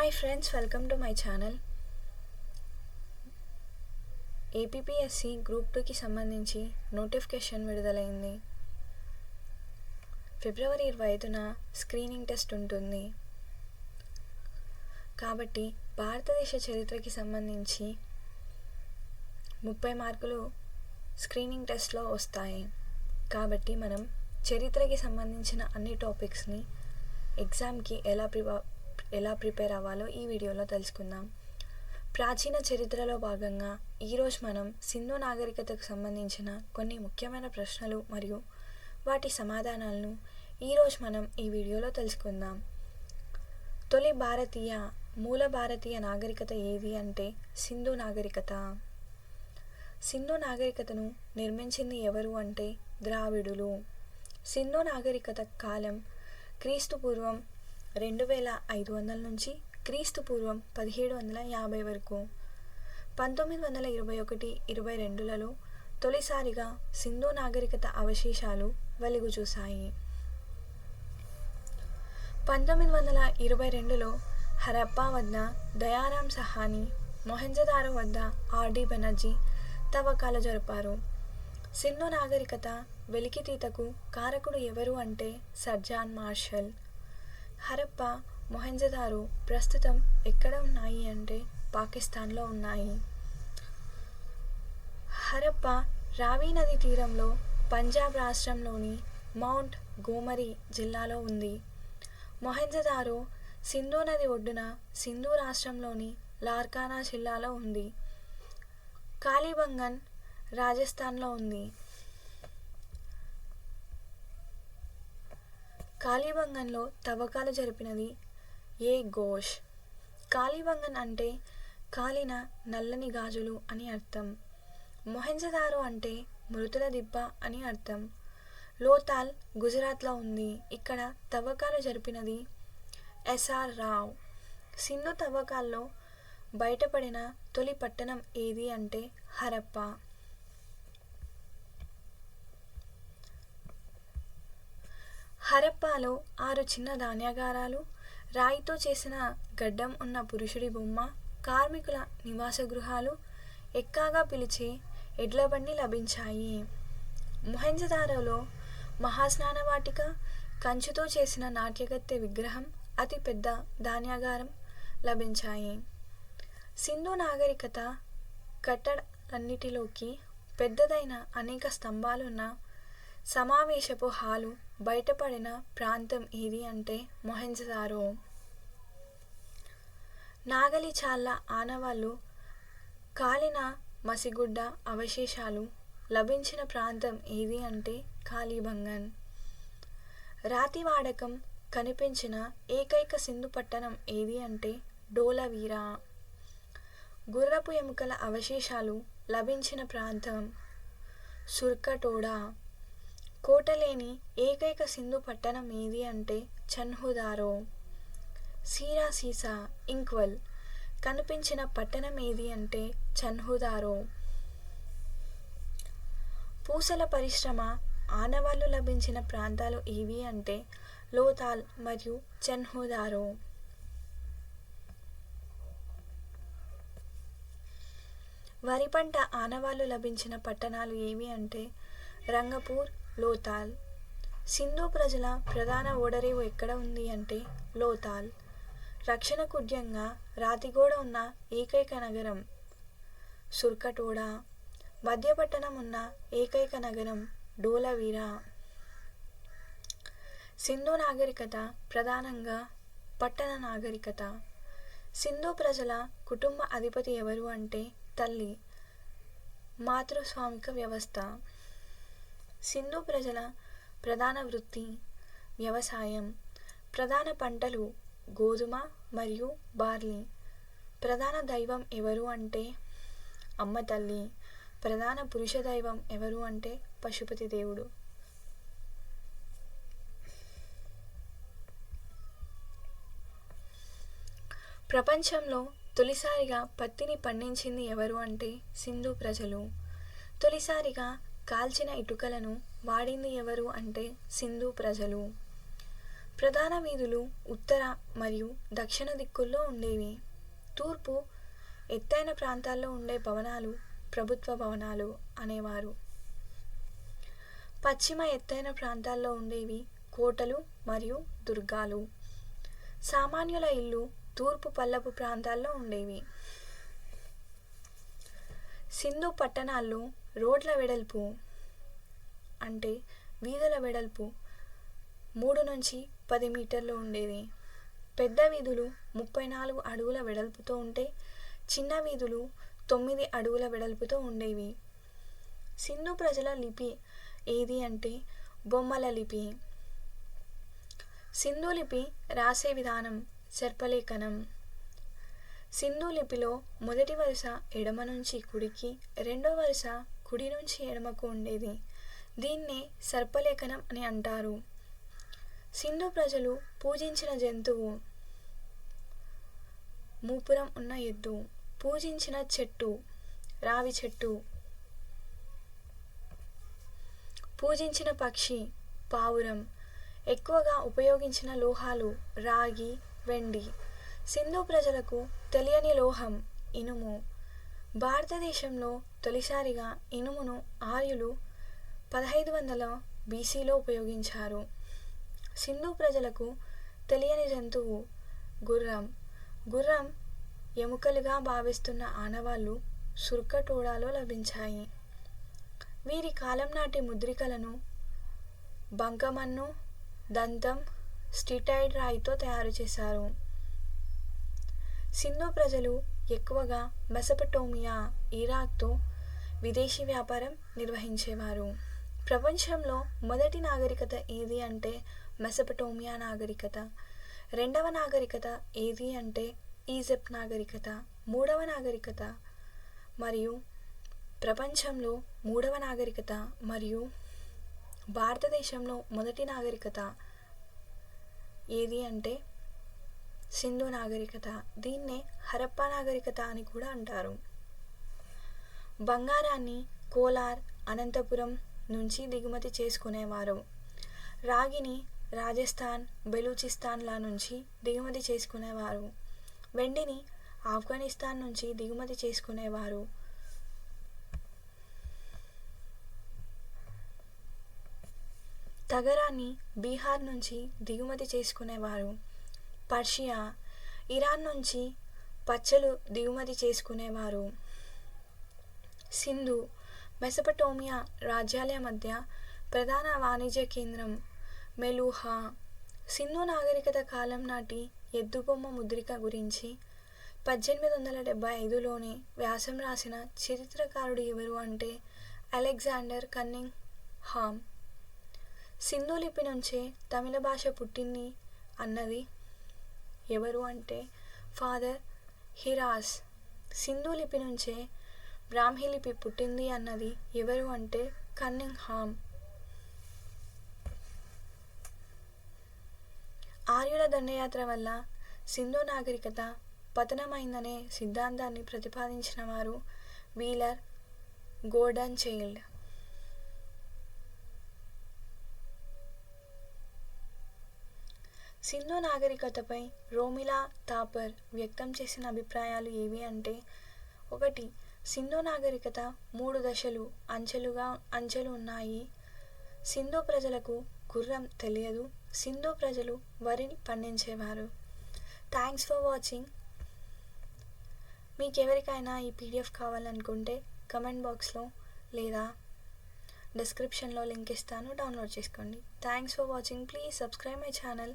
Hi friends welcome to my channel APSC group టూకి సంబంధించి notification విడుదలైంది. ఫిబ్రవరి ఇరవై ఐదున స్క్రీనింగ్ టెస్ట్ ఉంటుంది. కాబట్టి భారతదేశ చరిత్రకి సంబంధించి ముప్పై మార్కులు స్క్రీనింగ్ టెస్ట్లో వస్తాయి. కాబట్టి మనం చరిత్రకి సంబంధించిన అన్ని టాపిక్స్ని ఎగ్జామ్కి ఎలా ప్రిపా ఎలా ప్రిపేర్ అవ్వాలో ఈ వీడియోలో తెలుసుకుందాం. ప్రాచీన చరిత్రలో భాగంగా ఈరోజు మనం సింధు నాగరికతకు సంబంధించిన కొన్ని ముఖ్యమైన ప్రశ్నలు మరియు వాటి సమాధానాలను ఈరోజు మనం ఈ వీడియోలో తెలుసుకుందాం. తొలి భారతీయ మూల భారతీయ నాగరికత ఏది అంటే సింధు నాగరికత? సింధు నాగరికతను నిర్మించింది ఎవరు అంటే ద్రావిడులు. సింధు నాగరికత కాలం క్రీస్తు పూర్వం రెండు వేల ఐదు వందల నుంచి క్రీస్తు పూర్వం పదిహేడు వందల యాభై వరకు. పంతొమ్మిది వందల ఇరవై ఒకటి ఇరవై రెండులలో తొలిసారిగా సింధు నాగరికత అవశేషాలు వెలుగు చూశాయి పంతొమ్మిది వందల ఇరవై రెండులో హరప్పా వద్ద దయారాం సహాని మొహంజదారో వద్ద ఆర్డి బెనర్జీ తవ్వకాలు జరిపారు. సింధు నాగరికత వెలికితీతకు కారకుడు ఎవరు అంటే సర్జాన్ మార్షల్. హరప్ప మొహంజదారో ప్రస్తుతం ఎక్కడ ఉన్నాయి అంటే పాకిస్తాన్లో ఉన్నాయి. హరప్ప రావి నది తీరంలో పంజాబ్ రాష్ట్రంలోని మౌంట్ గోమరి జిల్లాలో ఉంది. మొహంజదారో సింధు నది ఒడ్డున సింధు రాష్ట్రంలోని లార్కానా జిల్లాలో ఉంది. కాళీబంగన్ రాజస్థాన్లో ఉంది. కాళీబంగన్లో తవ్వకాలు జరిపినది ఏ ఘోష్. కాళీబంగన్ అంటే కాలిన నల్లని గాజులు అని అర్థం. మొహెంజదారో అంటే మృతుల దిబ్బ అని అర్థం. లోతాల్ గుజరాత్లో ఉంది. ఇక్కడ తవ్వకాలు జరిపినది ఎస్ఆర్ రావ్. సింధు తవ్వకాల్లో బయటపడిన తొలి పట్టణం ఏది అంటే హరప్ప. హరప్పాలో ఆరు చిన్న ధాన్యాగారాలు రాయితో చేసిన గడ్డం ఉన్న పురుషుడి బొమ్మ కార్మికుల నివాస గృహాలు ఎక్కాగా పిలిచే ఎడ్ల బండి లభించాయి. మొహెంజదారోలో మహాస్నాన వాటిక కంచుతో చేసిన నాట్యగత్తె విగ్రహం అతి పెద్ద ధాన్యాగారం లభించాయి. సింధు నాగరికత కట్టడలన్నిటిలోకి పెద్దదైన అనేక స్తంభాలున్న సమావేశపు హాలు బయటపడిన ప్రాంతం ఏది అంటే మొహెంజదారో నాగలి చాళ్ళ ఆనవాళ్ళు కాలిన మసిగుడ్డ అవశేషాలు లభించిన ప్రాంతం ఏది అంటే కాళీబంగన్ రాతి వాడకం కనిపించిన ఏకైక సింధు పట్టణం ఏది అంటే డోలవీరా. గుర్రపు ఎముకల అవశేషాలు లభించిన ప్రాంతం సుర్కటోడా. కోటలేని ఏకైక సింధు పట్టణం ఏది అంటే చన్హుదారో. సీరా సీసా ఇంక్వల్. కనిపించిన పట్టణం ఏది అంటే చన్హుదారో. పూసల పరిశ్రమ ఆనవాళ్ళు లభించిన ప్రాంతాలు ఏవి అంటే లోతాల్ మరియు చన్హుదారో. వరి పంట ఆనవాళ్ళు లభించిన పట్టణాలు ఏవి అంటే రంగపూర్ లోతాల్. సింధు ప్రజల ప్రధాన ఓడరేవు ఎక్కడ ఉంది అంటే లోతాల్. రక్షణ కుడ్యంగా రాతిగోడ ఉన్న ఏకైక నగరం సుర్కటోడ. మధ్యపట్టణం ఉన్న ఏకైక నగరం డోలవీరా. సింధు నాగరికత ప్రధానంగా పట్టణ నాగరికత. సింధు ప్రజల కుటుంబ అధిపతి ఎవరు అంటే తల్లి. మాతృస్వామిక వ్యవస్థ. సింధు ప్రజల ప్రధాన వృత్తి వ్యవసాయం. ప్రధాన పంటలు గోధుమ మరియు బార్లీ. ప్రధాన దైవం ఎవరు అంటే అమ్మ తల్లి. ప్రధాన పురుష దైవం ఎవరు అంటే పశుపతి దేవుడు. ప్రపంచంలో తొలిసారిగా పత్తిని పండించింది ఎవరు అంటే సింధు ప్రజలు. తొలిసారిగా కాల్చిన ఇటుకలను వాడింది ఎవరు అంటే సింధు ప్రజలు. ప్రధాన వీధులు ఉత్తర మరియు దక్షిణ దిక్కుల్లో ఉండేవి. తూర్పు ఎత్తైన ప్రాంతాల్లో ఉండే భవనాలు ప్రభుత్వ భవనాలు అనేవారు. పశ్చిమ ఎత్తైన ప్రాంతాల్లో ఉండేవి కోటలు మరియు దుర్గాలు. సామాన్యుల ఇల్లు తూర్పు పల్లపు ప్రాంతాల్లో ఉండేవి. సింధు పట్టణాల్లో రోడ్ల వెడల్పు అంటే వీధుల వెడల్పు మూడు నుంచి పది మీటర్లు ఉండేది. పెద్ద వీధులు ముప్పై నాలుగు అడుగుల వెడల్పుతో ఉంటే చిన్న వీధులు తొమ్మిది అడుగుల వెడల్పుతో ఉండేవి. సింధు ప్రజల లిపి ఏది అంటే బొమ్మల లిపి. సింధు లిపి రాసే విధానం సర్పలేఖనం. సింధు లిపిలో మొదటి వరుస ఎడమ నుంచి కుడికి రెండో వరుస కుడి నుంచి ఎడమకు ఉండేది. దీన్నే సర్పలేఖనం అని అంటారు. సింధు ప్రజలు పూజించిన జంతువు మూపురం ఉన్న ఎద్దు. పూజించిన చెట్టు రావి చెట్టు. పూజించిన పక్షి పావురం. ఎక్కువగా ఉపయోగించిన లోహాలు రాగి వెండి. సింధు ప్రజలకు తెలియని లోహం ఇనుము. భారతదేశంలో తొలిసారిగా ఇనుమును ఆర్యులు పదహైదు వందల బీసీలో ఉపయోగించారు. సింధు ప్రజలకు తెలియని జంతువు గుర్రం. గుర్రం ఎముకలుగా భావిస్తున్న ఆనవాళ్ళు సుర్కటోడాలో లభించాయి. వీరి కాలం నాటి ముద్రికలను బంకమన్ను దంతం స్టిటైడ్ రాయితో తయారు చేశారు. సింధు ప్రజలు ఎక్కువగా మెసపటోమియా ఇరాక్తో విదేశీ వ్యాపారం నిర్వహించేవారు. ప్రపంచంలో మొదటి నాగరికత ఏది అంటే మెసపటోమియా నాగరికత. రెండవ నాగరికత ఏది అంటే ఈజిప్ట్ నాగరికత. మూడవ నాగరికత మరియు ప్రపంచంలో మూడవ నాగరికత మరియు భారతదేశంలో మొదటి నాగరికత ఏది అంటే సింధు నాగరికత. దీన్నే హరప్పా నాగరికత అని కూడా అంటారు. బంగారాన్ని కోలార్ అనంతపురం నుంచి దిగుమతి చేసుకునేవారు. రాగిని రాజస్థాన్ బెలూచిస్తాన్ల నుంచి దిగుమతి చేసుకునేవారు. వెండిని ఆఫ్ఘనిస్తాన్ నుంచి దిగుమతి చేసుకునేవారు. తగరాన్ని బీహార్ నుంచి దిగుమతి చేసుకునేవారు. పర్షియా ఇరాన్ నుంచి పచ్చలు దిగుమతి చేసుకునేవారు. సింధు మెసపటోమియా రాజ్యాల మధ్య ప్రధాన వాణిజ్య కేంద్రం మెలూహా. సింధు నాగరికత కాలం నాటి ఎద్దుబొమ్మ ముద్రిక గురించి పద్దెనిమిది వందల డెబ్బై ఐదులోనే వ్యాసం రాసిన చరిత్రకారుడు ఎవరు అంటే అలెగ్జాండర్ కన్నింగ్ హామ్ సింధు లిపి నుంచే తమిళ భాష పుట్టింది అన్నది ఎవరు అంటే? ఫాదర్ హిరాస్. సింధు లిపి నుంచే బ్రాహ్మీ లిపి పుట్టింది అన్నది ఎవరు అంటే? కన్నింగ్ హామ్ ఆర్యుల దండయాత్ర వల్ల సింధు నాగరికత పతనమైందనే సిద్ధాంతాన్ని ప్రతిపాదించిన వారు వీలర్ గోర్డన్ చైల్డ్ సింధు నాగరికతపై రోమిలా థాపర్ వ్యక్తం చేసిన అభిప్రాయాలు ఏవి అంటే ఒకటి సింధు నాగరికత మూడు దశలు అంచెలుగా అంచెలు ఉన్నాయి. సింధు ప్రజలకు గుర్రం తెలియదు. సింధు ప్రజలు వరిని పండించేవారు. Thanks for watching. మీకు ఎవరికైనా ఈ పీడిఎఫ్ కావాలనుకుంటే కమెంట్ బాక్స్లో లేదా డిస్క్రిప్షన్లో లింక్ ఇస్తాను డౌన్లోడ్ చేసుకోండి. Thanks for watching. Please subscribe my channel.